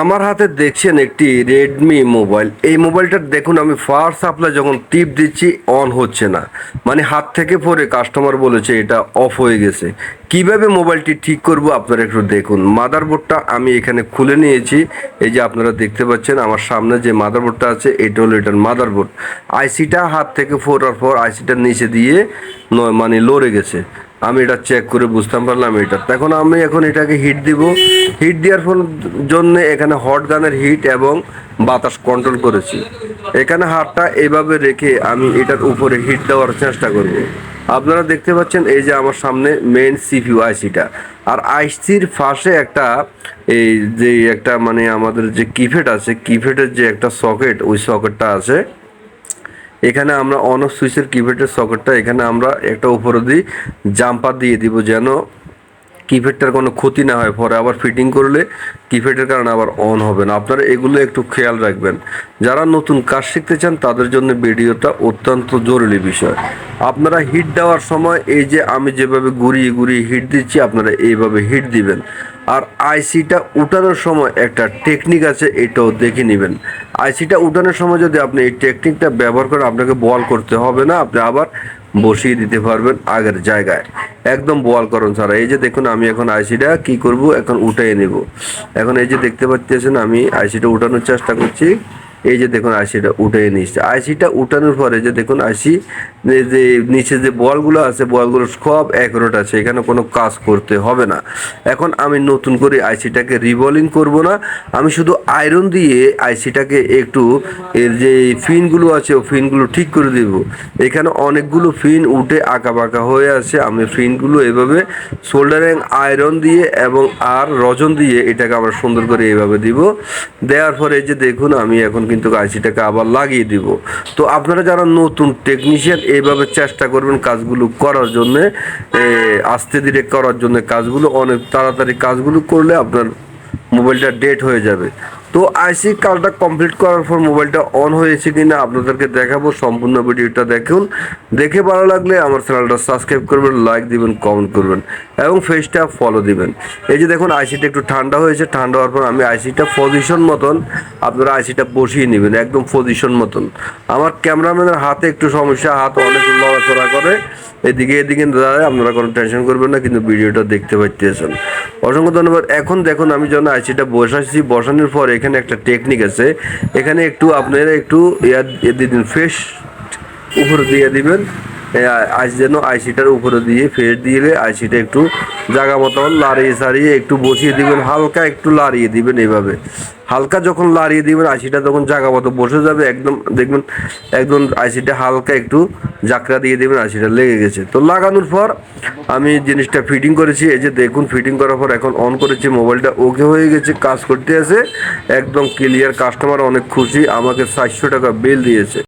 আমার হাতে দেখছেন একটি রেডমি মোবাইল এই মোবাইলটা দেখুন, আমি ফার্স্ট সাপ্লাই যখন টিপ দিচ্ছি অন হচ্ছে না। মানে হাত থেকে পরে কাস্টমার বলেছে, এটা অফ হয়ে গেছে। কীভাবে মোবাইলটি ঠিক করব, আপনারা একটু দেখুন। মাদারবোর্ডটা আমি এখানে খুলে নিয়েছি। এই যে আপনারা দেখতে পাচ্ছেন, আমার সামনে যে মাদারবোর্ডটা আছে, এটা হলো এটার মাদারবোর্ড আইসিটা হাত থেকে ফোরার পর আইসিটার নিচে দিয়ে মানে লড়ে গেছে। আমি এটা চেক করে বুঝতাম পারলাম এটা। এখন আমি এখন এটাকে হিট দিব। হিট দেওয়ার ফল, জন্য এখানে হট গানের হিট এবং বাতাস কন্ট্রোল করেছি। এখানে হাতটা এভাবে রেখে আমি এটার উপরে হিট দেওয়ার চেষ্টা করব। আপনারা দেখতে পাচ্ছেন এই যে আমার সামনে মেন সিপিউ আইসিটা আর আইসির পাশে একটা এই যে একটা মানে আমাদের যে কিপ্যাড আছে কিপ্যাডের যে একটা সকেট ওই সকেটটা আছে। এখানে আমরা অন অফ সুইচের কিপ্যাডের সকেটটা এখানে আমরা একটা উপরে দিই জাম্পার দিয়ে দিব যেন কিপ্যাডটার কোনো ক্ষতি না হয়। পরে আবার ফিটিং করলে কিপ্যাডের কারণে আবার অন হবে না। আপনারা এগুলো একটু খেয়াল রাখবেন। যারা নতুন কাজ শিখতে চান, তাদের জন্য ভিডিওটা অত্যন্ত জরুরি বিষয়। আপনারা হিট দেওয়ার সময় এই যে আমি যেভাবে ঘুরিয়ে ঘুরিয়ে হিট দিচ্ছি, আপনারা এইভাবে হিট দিবেন। আর আইসিটা উঠানোর সময় একটা টেকনিক আছে, এটাও দেখে নেবেন। আইসিটা উঠানোর সময় যদি আপনি এই টেকনিকটা ব্যবহার করে আপনাকে বল করতে হবে না, আপনি আবার বসিয়ে দিতে পারবেন আগের জায়গায়। একদম বল করুন ছাড়া এই যে দেখুন, আমি এখন আইসিটা কি করব? এখন উঠিয়ে নেব। এখন এই যে দেখতে পাচ্ছেন, আমি আইসিটা উঠানোর চেষ্টা করছি। এই যে দেখুন আইসিটা উঠে নিচ্ছে। আইসিটা উঠানোর পরে যে দেখুন আইসি, যে নিচে যে বলগুলো আছে বলগুলো সব অ্যাকুরেট আছে, এখানে কোনো কাজ করতে হবে না। এখন আমি নতুন করে আইসিটাকে রিভলিং করব না। আমি শুধু আয়রন দিয়ে আইসিটাকে একটু এর যে ফিনগুলো আছে, ও ফিনগুলো ঠিক করে দেব। এখানে অনেকগুলো ফিন উঠে আঁকা বাঁকা হয়ে আছে। আমি ফিনগুলো এভাবে সোল্ডারিং আয়রন দিয়ে এবং আর রজন দিয়ে এটাকে আমরা সুন্দর করে এইভাবে দিব। দেওয়ার পরে যে দেখুন আমি এখন কিন্তু আইসিটাকে আবার লাগিয়ে দিব। তো আপনারা যারা নতুন টেকনিশিয়ান এইভাবে চেষ্টা করবেন কাজগুলো করার জন্য আস্তে ধীরে করার জন্য কাজগুলো, অনেক তাড়াতাড়ি কাজগুলো করলে আপনার মোবাইলটা ডেট হয়ে যাবে। তো আইসি কাজটা কমপ্লিট করার পর মোবাইলটা অন হয়েছে কিনা আপনাদেরকে দেখাবো, সম্পূর্ণ ভিডিওটা দেখুন। দেখে ভালো লাগলে আমার চ্যানেলটা সাবস্ক্রাইব করবেন লাইক দিবেন কমেন্ট করবেন এবং ফেসটা ফলো দিবেন। এই যে দেখুন, আইসিটা একটু ঠান্ডা হয়েছে, ঠান্ডা হওয়ার পর আমি আইসিটা পজিশন মতন আপনারা আইসিটা বসিয়ে নেবেন, একদম পজিশন মতন। আমার ক্যামেরাম্যানের হাতে একটু সমস্যা, হাত অনেক লড়াচড়া করে। এদিকে এদিকে দাঁড়ায়, আপনারা কোনো টেনশন করবেন না, কিন্তু ভিডিওটা দেখতে পাচ্ছেন অসংখ্য ধন্যবাদ। এখন দেখুন, আমি যখন আইসিটা বসাচ্ছি বসানোর পর এখানে একটা টেকনিক আছে। এখানে একটু আপনারা একটু ইয়া দিয়ে দিন ফ্রেশ উপরে দিয়ে দিবেন। আইসি যেন আইসিটার উপরে দিয়ে ফেস দিলে আইসিটা একটু জায়গা মতন লাড়িয়ে সারিয়ে একটু বসিয়ে দিবেন, হালকা একটু লাড়িয়ে দিবেন এইভাবে। হালকা যখন লাড়িয়ে দিবেন, আইসিটা তখন জায়গা মতো বসে যাবে, একদম দেখবেন, একদম আইসিটা হালকা একটু জাকরা দিয়ে দিবেন, আইসিটা লেগে গেছে। তো লাগানোর পর আমি জিনিসটা ফিটিং করেছি, এই যে দেখুন ফিটিং করার পর এখন অন করেছি, মোবাইলটা ওকে হয়ে গেছে, কাজ করতে আছে, একদম ক্লিয়ার কাস্টমার অনেক খুশি, আমাকে চারশো টাকা বিল দিয়েছে।